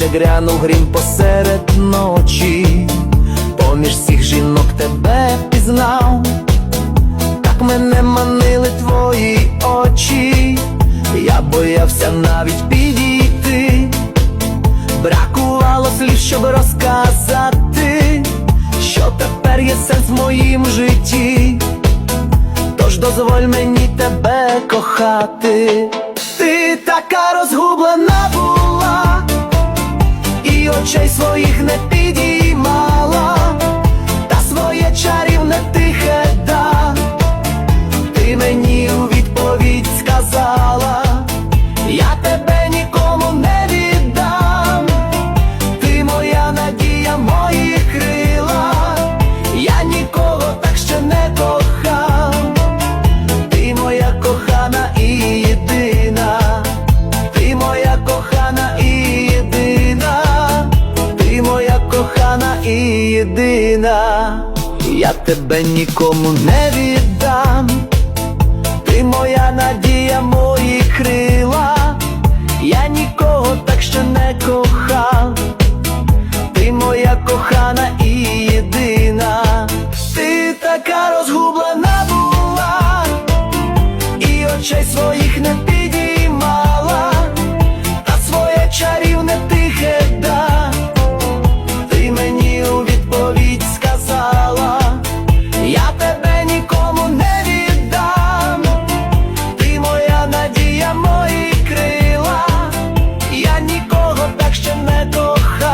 наче грянув грім посеред ночі, поміж всіх жінок тебе пізнав, так мене манили твої очі, я боявся навіть підійти, бракувало слів, щоб розказати, що тепер є сенс в моїм житті. Тож дозволь мені тебе кохати. Ти така розгублена очей своїх не підіймала, та своє чарівне тихе да. Ти мені у відповідь сказала, єдина, я тебе нікому не віддам, ти моя надія, мої крила, я нікого так ще не кохаю. нічого так ще не дохав.